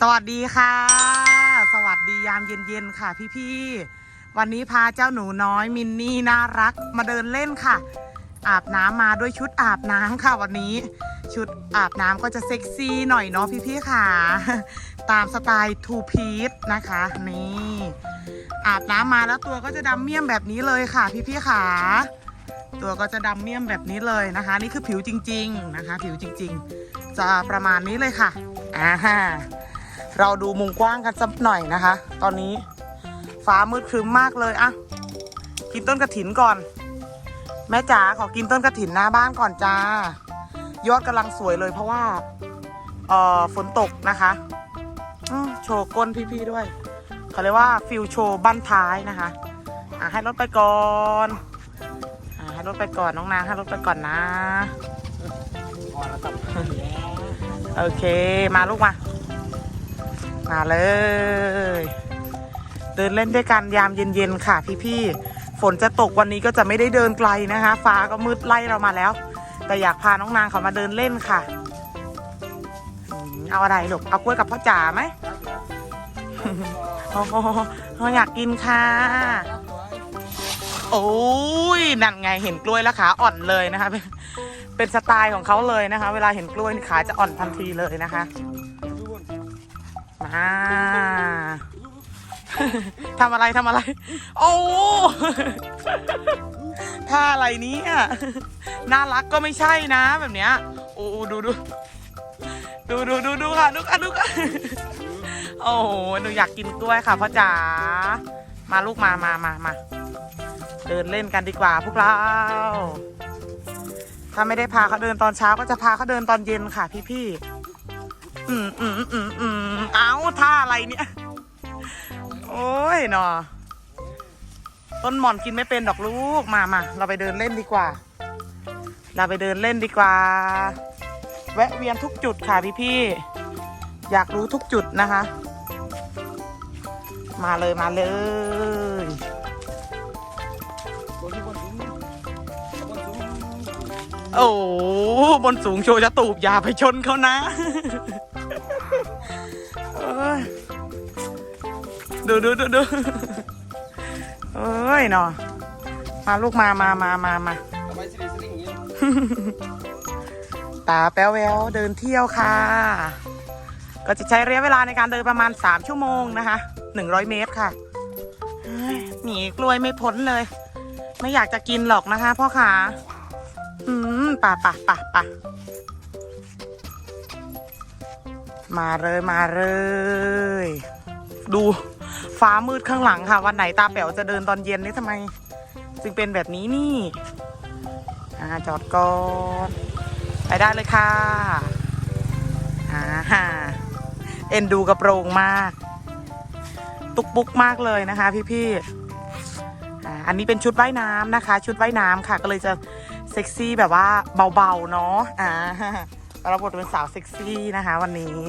สวัสดีค่ะ สวัสดียามเย็นๆค่ะพี่ๆ วันนี้พาเจ้าหนูน้อยมินนี่น่ารักมาเดินเล่นค่ะ อาบน้ำมาด้วยชุดอาบน้ำค่ะวันนี้ ชุดอาบน้ำก็จะเซ็กซี่หน่อยเนาะพี่ๆค่ะ ตามสไตล์ทูพีซนะคะนี่อาบน้ำมาแล้วตัวก็จะดำเมี่ยมแบบนี้เลยค่ะ พี่ๆค่ะ ตัวก็จะดำเมี่ยมแบบนี้เลยนะคะ นี่คือผิวจริง ๆนะคะ ผิวจริง ๆ จะประมาณนี้เลยค่ะอ่าฮะ เราดูมุมกว้างกันสักหน่อยนะคะ ตอนนี้ฟ้ามืดครึ้มมากเลยอะกินต้นกระถินก่อน แม่จ๋าขอกินต้นกระถินหน้าบ้านก่อนจ้า ยอดกำลังสวยเลยเพราะว่าเอ่อฝนตกนะคะอืมโชว์ก้นพี่ๆด้วยเขาเรียกว่าฟิลโชว์บั้นท้ายนะคะอะให้รถไปก่อนอะให้รถไปก่อนน้องนางให้รถไปก่อนนะโอเคมาลูกมา มาเลย เดินเล่นด้วยกันยามเย็นๆค่ะพี่ๆฝนจะตกวันนี้ก็จะไม่ได้เดินไกลนะคะ ฟ้าก็มืดไล่เรามาแล้ว แต่อยากพาน้องนางเขามาเดินเล่นค่ะเอาอะไรลูกเอากล้วยกับพ่อจ๋าไหมโอ้โหเขาอยากกินค่ะ โอ้ยนั่นไงเห็นกล้วยแล้วขาอ่อนเลยนะคะ เป็นสไตล์ของเขาเลยนะคะ เวลาเห็นกล้วยขาจะอ่อนทันทีเลยนะคะ มาทำอะไรทำอะไร โอ้ท่าอะไรเนี้น่ารักก็ไม่ใช่นะ แบบเนี้ย โอ้ดูดูดูดูดูดูค่ะดูค่ะดูค่ะโอ้โหหนูอยากกินกล้วยค่ะพ่อจ๋ามาลูกมามามามาเดินเล่นกันดีกว่าพวกเรา ถ้าไม่ได้พาเขาเดินตอนเช้าก็จะพาเขาเดินตอนเย็นค่ะพี่ๆ อืมอืมอืมอืมเอาท่าอะไรเนี่ย โอ้ยนอต้นหม่อนกินไม่เป็นดอกลูก มามาเราไปเดินเล่นดีกว่า เราไปเดินเล่นดีกว่า แวะเวียนทุกจุดค่ะพี่ๆอยากรู้ทุกจุดนะคะ มาเลยมาเลยโอ้บนสูงโชว์จะตูบอย่าไปชนเขานะ ยดูดูดูดูเอ้ยเนาะมาลูกมามามามามาตาแป๊วแววเดินเที่ยวค่ะ ก็จะใช้ระยะเวลาในการเดินประมาณ 3 ชั่วโมงนะคะ100 เมตรค่ะหนีกล้วยไม่พ้นเลย ไม่อยากจะกินหรอกนะคะพ่อขาอืมป่ะป่ะป่ะป่ะ มาเลยมาเลย ดูฟ้ามืดข้างหลังค่ะ วันไหนตาแป๋วจะเดินตอนเย็นนี่ทำไม จึงเป็นแบบนี้นี่อ่าจอดก่อนไปได้เลยค่ะอ่าฮะเอ็นดูกระโปรงมาก ตุกปุกมากเลยนะคะ พี่ๆอ่าอันนี้เป็นชุดว่ายน้ำนะคะ ชุดว่ายน้ำค่ะ ก็เลยจะเซ็กซี่แบบว่าเบาๆเนาะอ่า ราบทเป็นสาวเซ็กซี่นะคะ วันนี้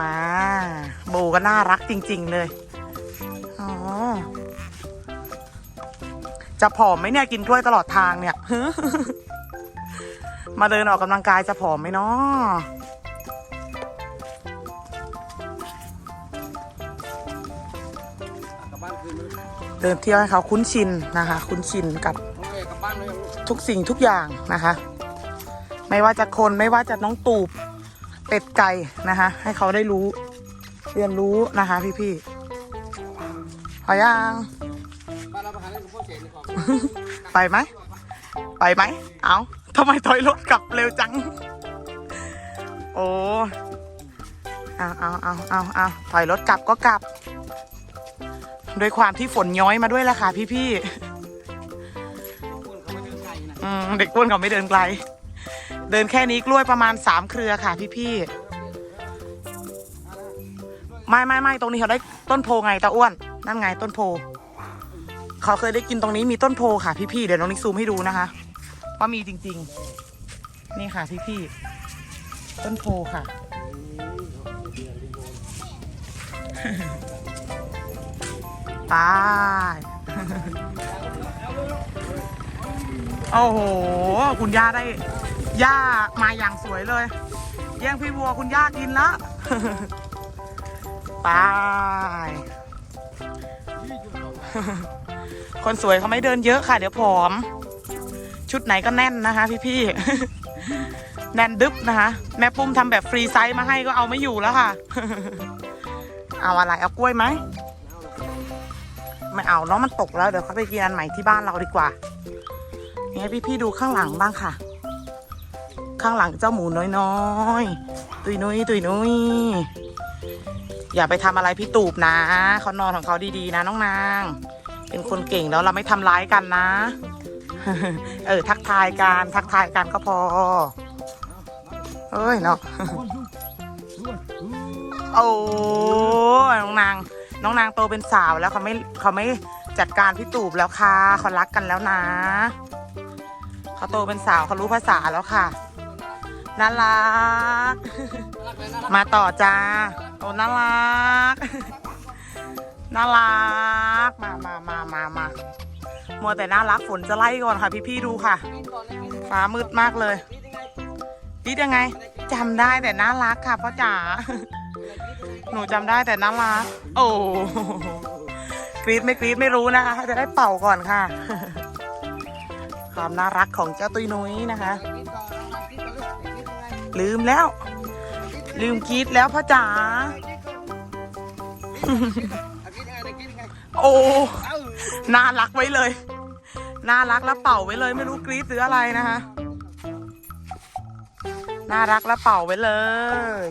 มาโบก็น่ารักจริง ๆ เลยอ๋อจะผอมไหมเนี่ยกินกล้วยตลอดทางเนี่ยมาเดินออกกำลังกายจะผอมไหมเนาะเดินเที่ยวให้เขาคุ้นชินนะคะ คุ้นชินกับบบทุกสิ่งทุกอย่างนะคะ ไม่ว่าจะคนไม่ว่าจะน้องตูบเป็ดไก่นะคะ ให้เขาได้รู้ เรียนรู้นะคะพี่ๆพอยังบ้านเราไปหาเรื่องพ่อเจ๋งดีกว่าไปไหม ไปไหม เอาทำไมถอยรถกลับเร็วจัง โอ้เอาเอาเอาเอาเอาถอยรถกลับก็กลับ ด้วยความที่ฝนย้อยมาด้วยแหละค่ะพี่พี่คุณเขาไม่เดินไกลนะๆอืมเด็กอ้วนเขาไม่เดินไกล เดินแค่นี้กล้วยประมาณสามเครือค่ะ พี่พี่ๆไม่ไม่ไม่ตรงนี้เขาได้ต้นโพไงตาอ้วน นั่นไงต้นโพเขาเคยได้กินตรงนี้มีต้นโพค่ะ พี่พี่ๆเดี๋ยวน้องนิกซูมให้ดูนะคะว่ามีจริง ๆ นี่ค่ะพี่พี่ๆต้นโพค่ะ ตายโอ้โห คุณย่าได้ ย่ามาอย่างสวยเลยแย่งพี่วัวคุณย่ากินละไปคนสวยเขาไม่เดินเยอะค่ะ เดี๋ยวผอม ชุดไหนก็แน่นนะคะ พี่ๆแน่นดึ๊บนะคะ แม่ปุ้มทำแบบฟรีไซส์มาให้ก็เอาไม่อยู่แล้วค่ะ เอาอะไรเอากล้วยไหมไม่เอาเนาะมันตกแล้วเดี๋ยวเขาไปกินอันใหม่ที่บ้านเราดีกว่าเนี่ให้พี่ๆดูข้างหลังบ้างค่ะ ข้างหลังเจ้าหมูน้อยๆ ตุยนุยตุยนุยอย่าไปทำอะไรพี่ตูบนะเขานอนของเขาดีๆนะน้องนาง เป็นคนเก่งแล้วเราไม่ทำร้ายกันนะ เออ ทักทายกันทักทายกันก็พอเอ้ยเนาะโอ้น้องนาง น้องนางโตเป็นสาวแล้วเขาไม่เขาไม่จัดการพี่ตูบแล้วค่ะเขารักกันแล้วนะเขาโตเป็นสาวเขารู้ภาษาแล้วค่ะ น่ารัก มาต่อจ้า โอ้น่ารัก น่ารัก มามามามามามัวแต่น่ารักฝนจะไล่ก่อนค่ะพี่ๆดูค่ะ ฟ้ามืดมากเลยกินยังไงดิดยังไงจำได้แต่น่ารักค่ะพ่อจ๋า หนูจำได้แต่น่ารัก โอ้กรีดไม่กรีดไม่รู้นะคะ จะได้เป่าก่อนค่ะ ความน่ารักของเจ้าตุยนุ้ยนะคะ ลืมแล้ว ลืมกรีดแล้วพ่อจ๋าโอ้น่ารักไว้เลยน่ารักแล้วเป่าไว้เลย ไม่รู้กรีดหรืออะไรนะคะน่ารักแล้วเป่าไว้เลย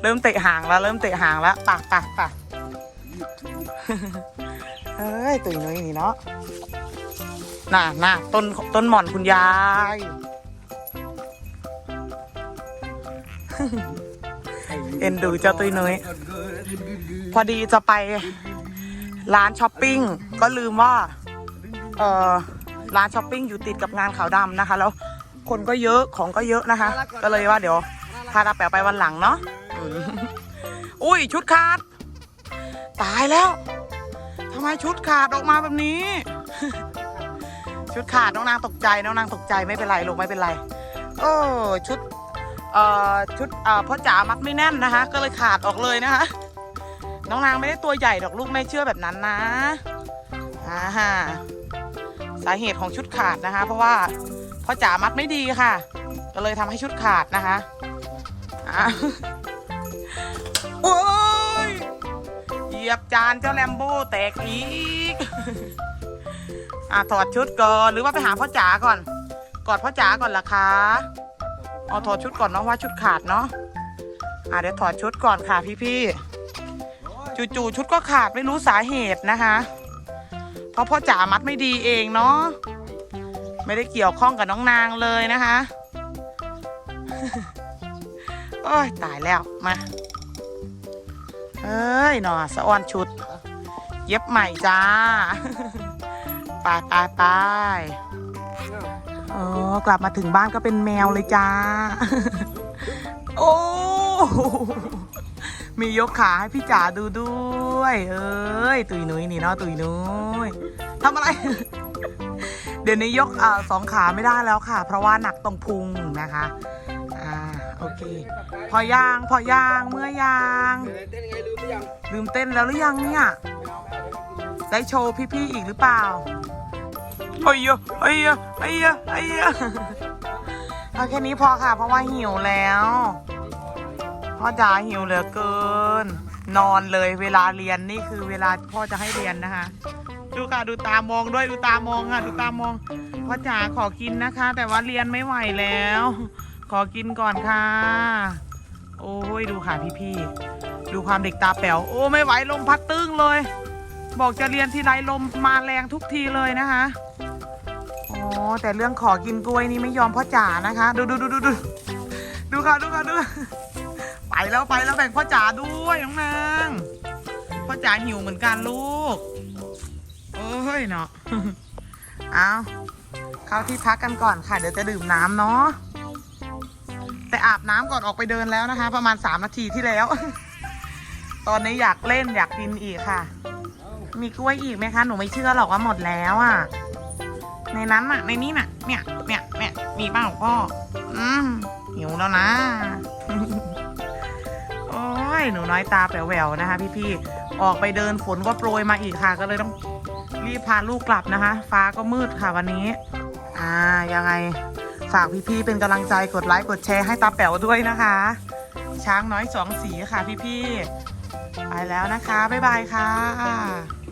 เริ่มเตะหางแล้ว เริ่มเตะหางแล้วปะปะปะเอ้ยตุยนุ้ยนี่เนาะ น่ะน่ะต้นต้นหม่อนคุณยาย เอ็นดูเจ้าตุยนุ้ยพอดีจะไปร้านช้อปปิ้ง ก็ลืมว่า เออร้านช้อปปิ้งอยู่ติดกับงานขาวดำนะคะ แล้วคนก็เยอะของก็เยอะนะคะ ก็เลยว่าเดี๋ยวพาตาแป๋วไปวันหลังเนาะอืมอุ้ยชุดขาด ตายแล้วทำไมชุดขาดออกมาแบบนี้ ชุดขาดน้องนางตกใจน้องนางตกใจไม่เป็นไรลูกไม่เป็นไรเออชุดเอ่อชุดเอ่อพ่อจ๋ามัดไม่แน่นนะคะ ก็เลยขาดออกเลยนะคะน้องนางไม่ได้ตัวใหญ่ดอกลูกไม่เชื่อแบบนั้นนะอ่าฮะสาเหตุของชุดขาดนะคะ เพราะว่าพ่อจ๋ามัดไม่ดีค่ะ ก็เลยทำให้ชุดขาดนะคะอะโอ้ยเหยียบจานเจ้าแลมโบ้แตกอีก อะถอดชุดก่อนหรือว่าไปหาพ่อจ๋าก่อน กอดพ่อจ๋าก่อนล่ะคะเอาถอดชุดก่อนเนาะว่าชุดขาดเนาะอะเดี๋ยวถอดชุดก่อนค่ะพี่ๆจู่ๆชุดก็ขาดไม่รู้สาเหตุนะคะเพราะพ่อจ๋ามัดไม่ดีเองเนาะไม่ได้เกี่ยวข้องกับน้องนางเลยนะคะโอ้ยตายแล้วมาเอ้ยหนอสะออนชุด เย็บใหม่จ้า ไปไปไปอ๋อกลับมาถึงบ้านก็เป็นแมวเลยจ้า โอ้มียกขาให้พี่จ๋าดูด้วย เอ้ย ตุยนุ้ยนี่เนาะตุยนุ้ยทำอะไร เดี๋ยวนี้ยกเอ่อสองขาไม่ได้แล้วค่ะ เพราะว่าหนักตรงพุงนะคะ อ่า โอเค พอย่าง พอย่าง เมื่อยางเต้นยังไงลืมหรือยังลืมเต้นแล้วหรือยังเนี่ย ได้โชว์พี่ๆอีกหรือเปล่าเอ้ยอะเอ้ยอะเอ้ยอะเอ้ยอะเอาแค่นี้พอค่ะ เพราะว่าหิวแล้วพ่อจ๋าหิวเหลือเกิน นอนเลยเวลาเรียนนี่คือเวลาพ่อจะให้เรียนนะคะดูค่ะดูตามองด้วยดูตามองค่ะ ดูตามองพ่อจ๋าขอกินนะคะ แต่ว่าเรียนไม่ไหวแล้ว ขอกินก่อนค่ะ โอ้ยดูค่ะพี่ๆดูความเด็กตาแป๋วโอ้ไม่ไหวลมพัดตึ้งเลย บอกจะเรียนทีไรลมมาแรงทุกทีเลยนะคะโอ้แต่เรื่องขอกินกล้วยนี่ไม่ยอมพ่อจ๋านะคะ ดูดูดูดูดูดูค่ะดูค่ะดูไปแล้วไปแล้วแบ่งพ่อจ๋าด้วยน้องนางพ่อจ๋าหิวเหมือนกันลูกเอ้ยเนาะเอาเข้าที่พักกันก่อนค่ะ เดี๋ยวจะดื่มน้ำเนาะแต่อาบน้ำก่อนออกไปเดินแล้วนะคะ ประมาณสามนาทีที่แล้ว ตอนนี้อยากเล่นอยากกินอีกค่ะ มีกล้วยอีกไหมคะ หนูไม่เชื่อหรอกว่าหมดแล้วอะ ในนั้นอะ ในนี้น่ะ เนี่ย เนี่ย เนี่ย มีเปล่าพ่อ อืมหิวแล้วนะ โอ้ย หนูน้อยตาแป๋วแหววนะคะ พี่ๆ ออกไปเดินฝนก็โปรยมาอีกค่ะ ก็เลยต้องรีบพาลูกกลับนะคะ ฟ้าก็มืดค่ะวันนี้ อ่า ยังไง ฝากพี่ๆ เป็นกำลังใจ กดไลค์ กดแชร์ให้ตาแป๋วด้วยนะคะ ช้างน้อยสองสีค่ะพี่ๆ ไปแล้วนะคะ บ๊ายบายค่ะ